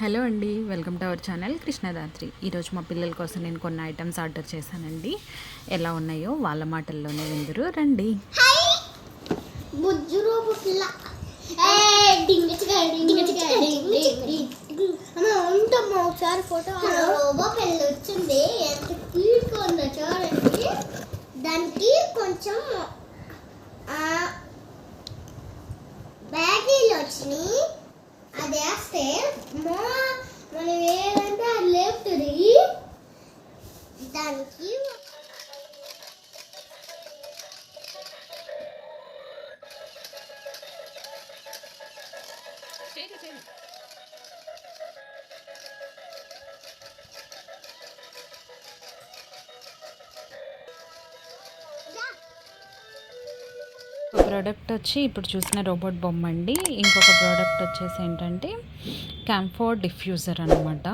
Hello అండి welcome to our channel Krishnadatri. ఈరోజు మా పిల్లల కోసం నేను కొన్ని ఐటమ్స్ ఆర్డర్ చేశానండి. ఎలా ఉన్నాయో వాళ్ళ మాటల్లోనే విందురు రండి. ఒకసారి ఫోటో వచ్చింది. ఎంత క్యూట్గా ఉందో చూడండి. దానికి కొంచెం బ్యాటరీలు వచ్చినాయి. మా మనం ఏదంటే అది లేపుతుంది దానికి ఒక ప్రోడక్ట్ వచ్చి ఇప్పుడు చూసిన రోబోట్ బొమ్మ అండి ఇంకొక ప్రోడక్ట్ వచ్చేసి ఏంటంటే క్యాంఫోర్ డిఫ్యూజర్ అనమాట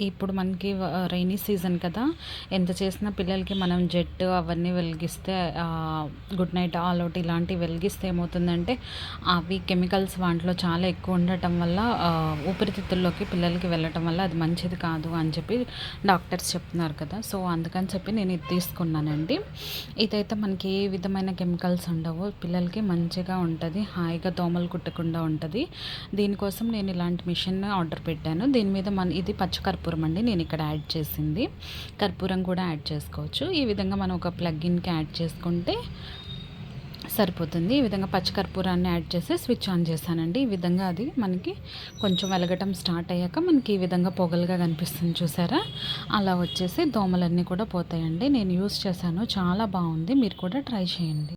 ఇప్పుడు మనకి రైనీ సీజన్ కదా. ఎంత చేసినా పిల్లలకి మనం జెట్ అవన్నీ వెలిగిస్తే గుడ్ నైట్ ఆల్ అవుట్ ఇలాంటివి వెలిగిస్తే ఏమవుతుందంటే అవి కెమికల్స్ వాటిలో చాలా ఎక్కువ ఉండటం వల్ల ఊపిరితిత్తుల్లోకి పిల్లలకి వెళ్ళటం వల్ల అది మంచిది కాదు అని చెప్పి డాక్టర్స్ చెప్తున్నారు కదా. సో అందుకని చెప్పి నేను ఇది తీసుకున్నానండి. ఇదైతే మనకి ఏ విధమైన కెమికల్స్ ఉండవు. పిల్లలకి మంచిగా ఉంటుంది. హాయిగా దోమలు కుట్టకుండా ఉంటుంది. దీనికోసం నేను ఇలాంటి మిషన్ ఆర్డర్ పెట్టాను. దీని మీద మన ఇది పచ్చ కర్పూరం అండి నేను ఇక్కడ యాడ్ చేసింది. కర్పూరం కూడా యాడ్ చేసుకోవచ్చు. ఈ విధంగా మనం ఒక ప్లగ్ఇన్కి యాడ్ చేసుకుంటే సరిపోతుంది. ఈ విధంగా పచ్చకర్పూరాన్ని యాడ్ చేసి స్విచ్ ఆన్ చేశానండి. ఈ విధంగా అది మనకి కొంచెం వెలగటం స్టార్ట్ అయ్యాక మనకి ఈ విధంగా పొగలుగా కనిపిస్తుంది చూసారా? అలా వచ్చేసి దోమలన్నీ కూడా పోతాయండి. నేను యూస్ చేశాను. చాలా బాగుంది. మీరు కూడా ట్రై చేయండి.